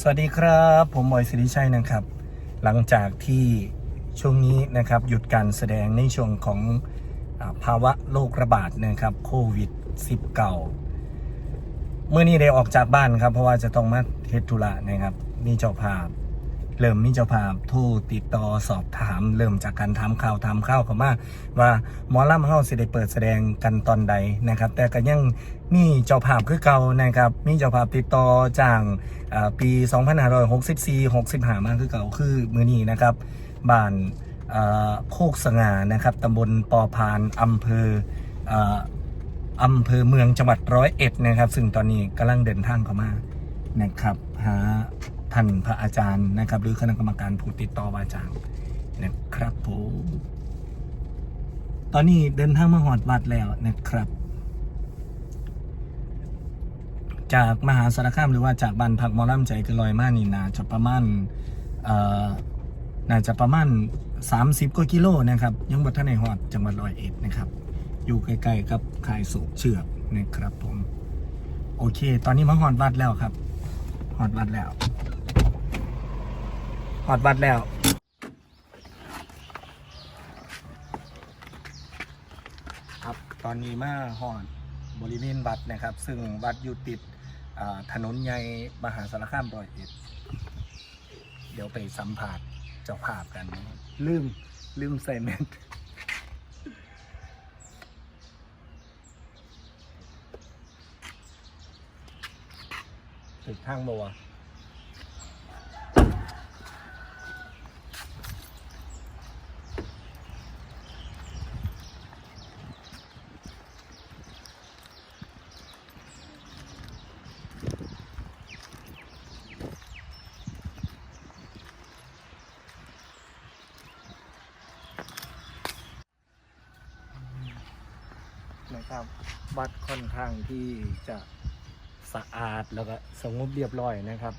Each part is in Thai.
สวัสดีครับ ผมบอยสิริชัยนะครับ หลังจากที่ช่วงนี้นะครับหยุดการแสดงในช่วงของอภาวะโรคระบาดนะครับโควิด -19 เมื่อนี้ได้ออกจากบ้านครับ เพราะว่าจะต้องมาเฮดธุระนะครับ มีเจ้าภาพ เริ่มมีเจ้าภาพโทรติดต่อสอบถาม เริ่มจากการทำข่าวทำข่าวเข้ามาว่าหมอลำเฮาสิได้เปิดแสดงกันตอนใดนะครับ แต่ก็ยังมีเจ้าภาพคือเก่านะครับ มีเจ้าภาพติดต่อจ้างอ่าปี 2564 65 มาคือเก่าคือมือนี้นะครับบ้านโคกสง่านะครับตำบลปอพานอำเภออำเภอเมืองจังหวัดร้อยเอ็ดนะครับ ซึ่งตอนนี้กำลังเดินทางเข้ามานะครับหา ท่านพระอาจารย์นะครับ หรือคณะกรรมการผู้ติดต่อวาจางนะครับผมตอนนี้เดินทางมาหอดวัดแล้วนะครับ จากมหาสารคามหรือว่าจากบ้านพักมอลำใจเกันลอยมานี่นาจะประมาณเอ่อน่าจะประมาณ 30กว่ากิโลนะครับ ยังบัท่านในหอดจังหวัดร้อยเอ็ดนะครับ อยู่ใกล้ๆกับขายสุกเชือกนะครับผม โอเค ตอนนี้มาหอดวัดแล้วครับ หอดวัดแล้ว หอดวัดแล้วครับตอนนี้มาหอดบริเวณวัดนะครับ ซึ่งวัดอยู่ติดถนนใหญ่มหาสารคามร้อยเอ็ดเดี๋ยวไปสัมผัสเจ้าภาพกัน ลืม ลืมใส่แมสถึงทางบัว นะครับ วัดค่อนข้างที่จะสะอาดแล้วก็สงบเรียบร้อยนะครับ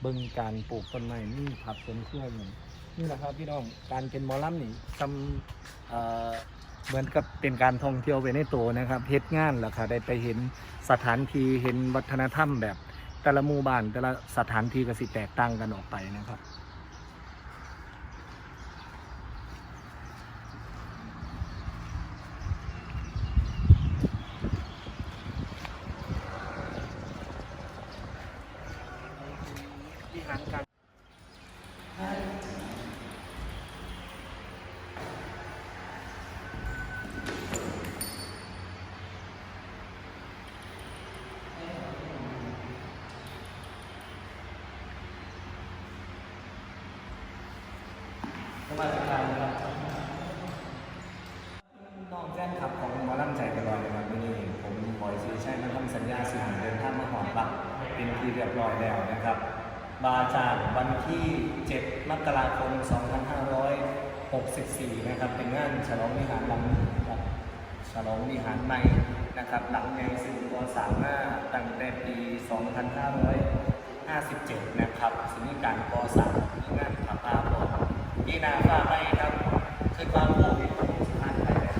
เบิ่งการปลูกต้นไม้นี่ผักสวนครัวองนี่แหละครับพี่น้องการเป็นมอลำนี่ทำเเหมือนกับเป็นการท่องเที่ยวไปในตัวนะครับเฮ็ดงานแล้วค่ะได้ไปเห็นสถานที่เห็นวัฒนธรรมแบบแต่ละหมู่บ้านแต่ละสถานที่ก็สิแตกต่างกันออกไปนะครับ สวัสดีครับน้องแฟนคลับของหมอลำใจกันลอยนะครับวันนี้ผมบอยซีใช่มาทำสัญญาสิงเดินทางมาหอดบักเป็นที่เรียบร้อยแล้วนะครับมาจากวันที่ 7 มกราคม 2564 นะครับ เป็นงานฉลองวิหารหลังครับฉลองวิหารใหม่นะครับ หลังในสิ่งก่อสร้างมาตั้งแต่ปี 2557 นะครับสิ่งนี้การก่อสร้างมีงานขับปาบ อยี่นาฟ้าไปครับคือความโควิดสถานไปแล้ว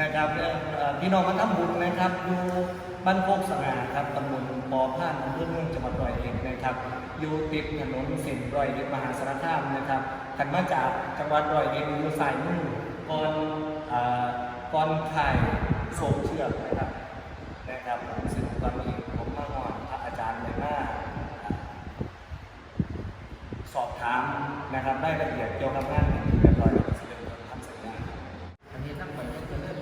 นะครับเอ่อเอ่อพี่น้องมาทำบุญนะครับอยู่บ้านโคกสง่าครับตำบลปอพานอำเภอเมืองจังหวัดร้อยเอ็ดนะครับ อยู่ติดถนนเส้นร้อยเอ็ดมหาสารคามนะครับกันมาจากจังหวัดร้อยเอ็ดอยู่สายมือก่อนเอ่อก่อนไข่โศกเชือกนะครับผมซึ่งตอนนี้ผมมาหอนพระอาจารย์เลยว่า สอบถามนะครับรายละเอียดเกี่ยวกับงานนี้เรียบร้อยแล้วก็สิเริ่มทำสัญญาอันนี้ทั้งหมดก็คือเรื่อง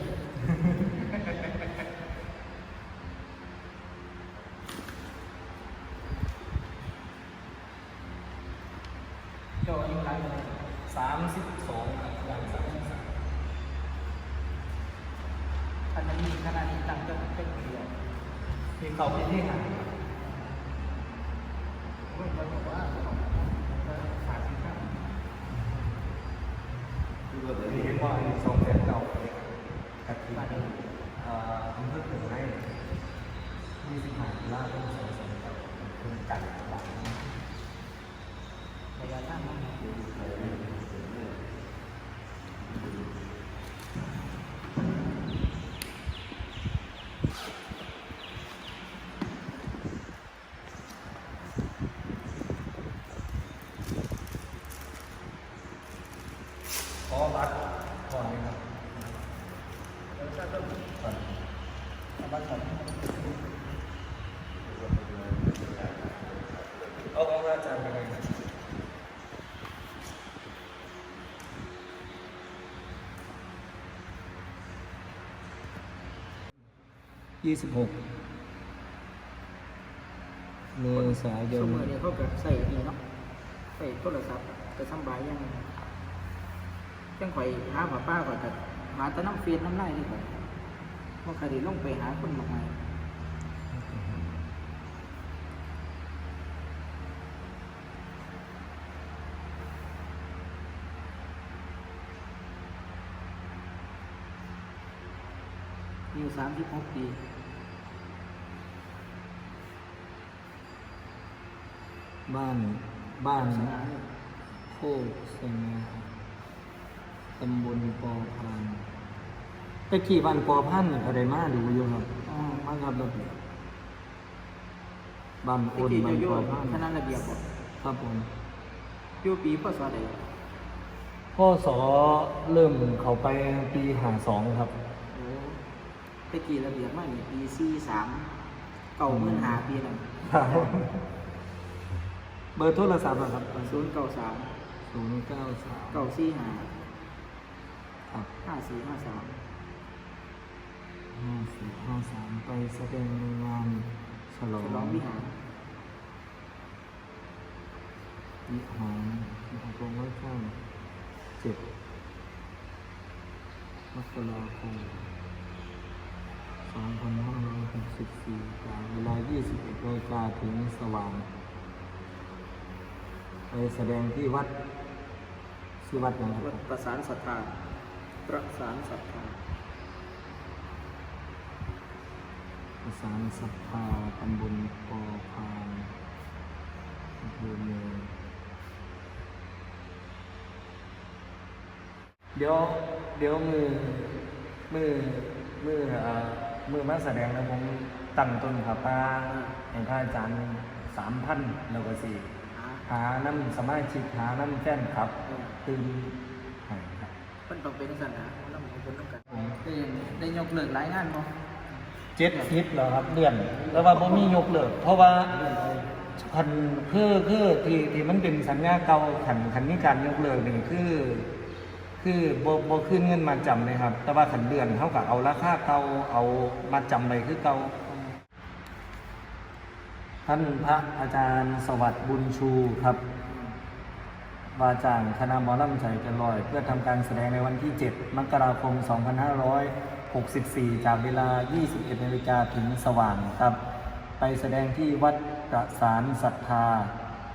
เจ้าอายุร้านสามสิบสองครับหลังสามสิบสามอันนั้นมีขนาดนี้ตั้งจนเป็นเดียวมีเขาพิธีหาร เอ่อคุณเพื่อเติมให้มีสิ่งใหมล่าต้องสมสมกับคนณกันหลังพยายามสร้างมันอยู่ขอรักก่อนเลยครับ ไปเลยยี่สิบหกเมษายนสมัยนี้เขาก็ใส่อันนี้เนาะใส่โทรศัพท์ก็สำบายยังจังข่อยหาป้าป้าก่อนแต่ มาแต่น้ำเฟียนน้ำไล่นี่ก่อนว่าใครได้ลงไปหาคนมากมายอยู่สามสิบหกปีบ้าน บ้านโคกสงา ตำบลปอพันตะกี้บ้านปอพันธุ์อะไรมาดูอยู่ครับอ๋อบ้านครับระเบียบบ้านโอที่นที่บ้าอนยู่ปอพันคธุ์ณะระเบียบบ่ครับผมอยู่ปีพศใดพ่อสอเริ่มเขาไปปีหาสองครับโอ้ตะกี้ระเบียบมานี่ปีสี่สามเก่าหมื่นหาปีนั่นเบอร์โทรศัพท์อะครับศูนย์เก้าสามศูนย์เก้าสามเก้าสี่ห้า ครับห้าสี่ห้าสามห้าสี่ห้าสามไปแสดงในงานฉลองฉลองวิหารวิหารวิหารกรงไว้ข้างเจ็ดมกราคมสองพันห้าร้อยหกสิบสี่จากเวลายี่สิบเอ็ดนาฬิกาถึงสว่าง ไปแสดงที่วัดชื่อวัดนะควัรัดบประสานศรัทธา ประสานศรัทธาประสานศรัทธาตำบลปอพานอำเภอเมืองเดี๋ยวเดี๋ยวมือมือมืออ่ามือมาแสดงแล้วผมตั้งต้นขาป้าให้พระอาจารย์สามพันแล้วก็สี่หาหาน้ำสมาชิกหาน้ำแฟนครับ ตื่นให้ครับ เพิ่นต้องเป็นสันนะเราเป็นคนต้องกันได้ได้ยกเลิกหลายงานบ่เจ็ดทิศเหรอครับเดือนแล้วว่าผมมียกเลิกเพราะว่าคันคือคือที่ที่มันเป็นสัญญาเก่าขันขันมีการยกเลิกนี่คือ คือบ่บ่ขึ้นเงินมาจำเลยครับ แต่ว่าขันเดือนเท่ากับเอาราคาเก่าเอามาจำไปคือเก่าท่านพระอาจารย์สวัสดิ์บุญชูครับ วาจ้างคณะหมอลำใจเกันลอย เพื่อทำการแสดงในวันที่ 7 มกราคม 2564 จากเวลา 21นาฬิกาถึงสว่างครับ ไปแสดงที่วัดประสานศรัทธา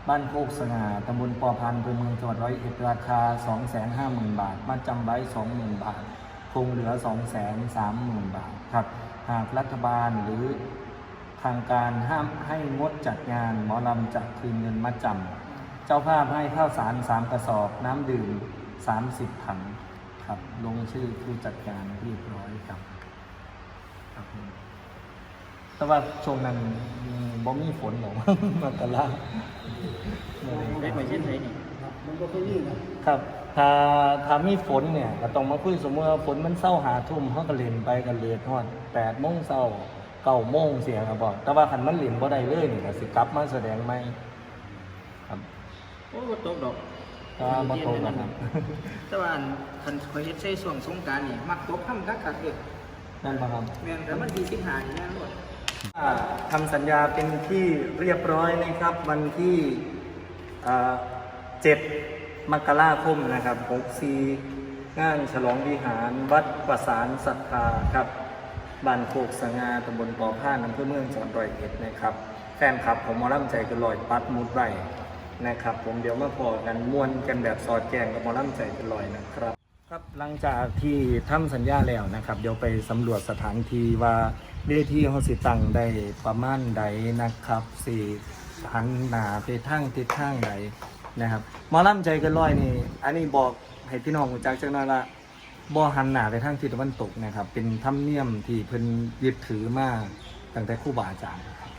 บ้านโคกสง่าตำบลปอพันอำเภอเมืองจังหวัดร้อยเอ็ดราคา 250,000 บาท มาจำไว้ 20,000 บาท คงเหลือ 230,000 บาทครับ หากรัฐบาลหรือทางการห้ามให้งดจัดงานหมอลำจะคืนเงินมาจำ เจ้าภาพให้ข้าวสารสามกระสอบ น้ำดื่มสามสิบถังครับ ลงชื่อผู้จัดการเรียบร้อยครับครับแต่ว่าช่วงนั้นบ่มีฝนหรอกมากระลาได้ไปเช่นไรนี่มันก็คยยื่นะครับ ถ้าถ้ามีฝนเนี่ยก็ต้องมาคุยสมมติว่าฝนมันเศร้าหาทุ่มเขาก็เล่นไปกันเลียทอดแปดโมงเศร้าเก้าโมงเสียครับบอกแต่ว่าขันมันเล่นบ่ได้เลยนี่ก็สิกลับมาแสดงไหมครับ โอ้บ่ตกดอกก็บ่ตรงกันครับ แต่ว่าอันคันข่อยเฮ็ดใส่ช่วงสงกรานต์นี่มักตกค่ำคักๆเด้อนั่นปะครับแม่นแต่มันที่15นี่แน่นอนทำสัญญาเป็นที่เรียบร้อยนะครับ วันที่อ่า7มกราคมนะครับ64งานฉลองวิหารวัดประสานศรัทธาครับบ้านโคกสง่าตำบลปอผ้าอำเภอเมืองจังหวัดร้อยเอ็ดนะครับ แฟนคลับผมหมอล่ำใจกันลอยปัดมุดไร นะครับผมเดี๋ยวมาพอกันมวนกันแบบสอดแกงกับหมอลล่ำใจกันลอยนะครับ ครับหลังจากที่ทำสัญญาแล้วนะครับ เดี๋ยวไปสำรวจสถานที่ว่าเวทีเขาสิตั้งได้ประมาณใดนะครับสี่หันหนาไปทางทิศทางใดนะครับหมอลล่ำใจกันรอยนี่ อันนี้บอกให้พี่น้องรู้จักจังหน่อยละบ่หันหนาไปทางทิศตะวันตกนะครับ เป็นธรรมเนียมที่เพิ่นยึดถือมาตั้งแต่ครูบาอาจารย์ครับ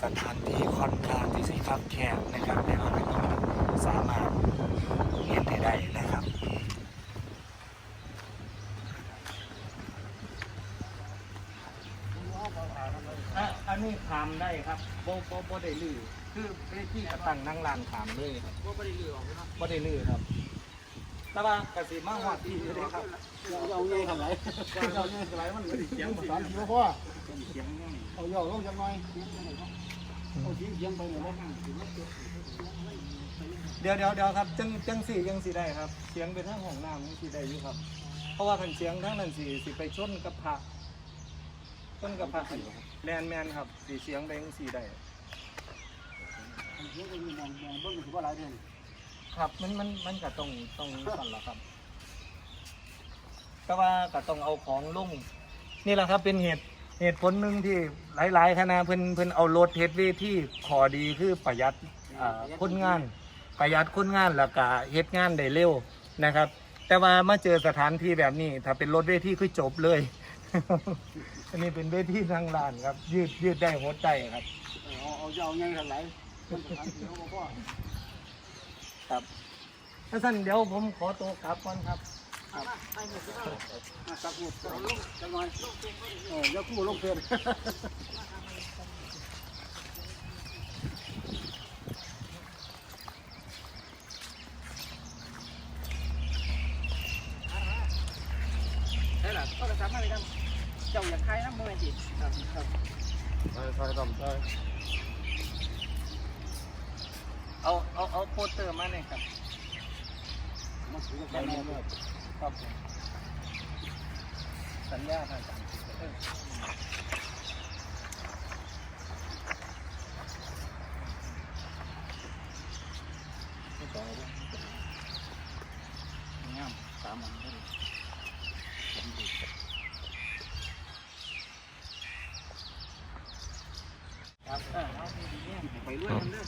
สถาน ที่ค่อนข้างที่สิครับแคบนะครับแต่ว่าเราก็สามารถเห็นได้ได้นะครับอะอันนี้ขามได้ครับโบโบโบได้ลือคือเวทีกระตั้งนั่งลานขามเลยครับบ่บ่ได้ลือออกเนาะโบได้ลือครับ แต่ว่ากสิมาหอดที่อยู่เลยครับเอาเงี้ยทำไรเอาเงี้ยทำไรมันไม่ได้เสียงภาษาที่พ่อเสียงยังเอาย่อลงจังหน่อย เดี๋ยวเดี๋ยวเดี๋ยวครับจังจังสี่จังสี่ได้ครับ เสียงเป็นทางห้องน้ำสี่ได้อยู่ครับ เพราะว่าคันเสียงทั้งนั้นสี่สิไปชนกับพระชนกับพระแมนแมนครับสีเสียงได้จังสี่ได้เสียงไปมองมองเบิ้งถือว่าหลายเดือนครับมันมันมันก็ต้องต้องสั่นละครับ แต่ว่าก็ต้องเอาของลงนี่แหละครับเป็นเหตุ เหตุผลหนึ่งที่หลายๆคณะเพิ่นเพิ่นเอารถเฮ็ดเวที่ขอดีคือประหยัดอ่าคนงาน ประหยัดคนงานแล้วก็เฮ็ดงานได้เร็วนะครับ แต่ว่ามาเจอสถานที่แบบนี้ ถ้าเป็นรถเวทีคือจบเลย อันนี้เป็นเวทีทางลานครับ ยืดยืดได้หดได้ครับเอาเอาย่อเงี้ยทำไรภาษาที่พ่อครับถ้าสั้นเดี๋ยวผมขอตัวกลับก่อนครับ สักหมดเอาลงจังหน่อยเออยาคู่ลงเพื่อนได้ล่ะโทรศัพท์มาเลยครับเจ้าอยากขายน้ำม่นสิครับครับใช่ใช่ต่ำใช่เอาเอาเอาโปสเตอร์มาหน่อยครับมาถือกับแม่เนี่ย ครับผมสัญญาทางการเออนี่งามสามอันเลยครับเออเอาดีๆเนี่ยไปเรื่อยเรื่อย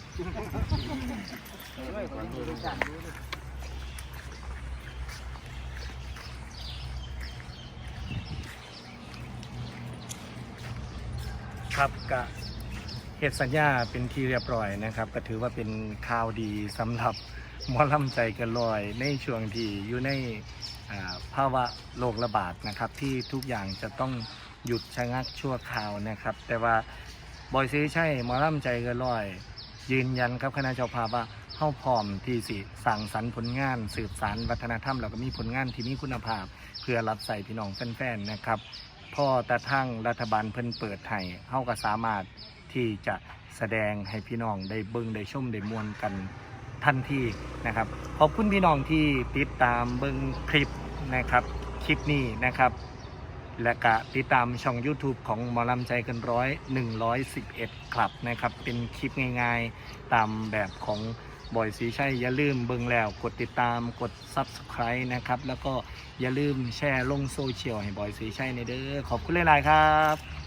ไปเรื่อยคนนี้รู้จักรู้เลย ครับ กะเหตุสัญญาเป็นที่เรียบร้อยนะครับ ก็ถือว่าเป็นข่าวดีสำหรับหมอลำใจกันลอย ในช่วงที่อยู่ในภาวะโรคระบาดนะครับ ที่ทุกอย่างจะต้องหยุดชะงักชั่วคราวนะครับ แต่ว่าบอยซีใช่หมอลำใจกันลอย ยืนยันครับคณะเจ้าภาพว่าเข้าพร้อมที่สิสั่งสรรผลงาน สืบสารวัฒนธรรม แล้วก็มีผลงานที่มีคุณภาพ เพื่อรับใส่พี่น้องแฟนๆนะครับ พ่อแต่ทั้งรัฐบาลเพิ่นเปิดให้เฮาก็สามารถที่จะแสดงให้พี่น้องได้เบิ่งได้ชมได้มวนกันทันทีนะครับ ขอบคุณพี่น้องที่ติดตามเบิ่งคลิปนะครับคลิปนี้นะครับ และก็ติดตามช่อง YouTube ของหมอลำใจเกันร้อย111ครับนะครับ เป็นคลิปง่ายๆตามแบบของ บอยสีชัยอย่าลืมเบิ่งแล้วกดติดตามกด Subscribe นะครับ แล้วก็อย่าลืมแชร์ลงโซเชียลให้บอยสีชัยในเด้อขอบคุณหลายๆครับ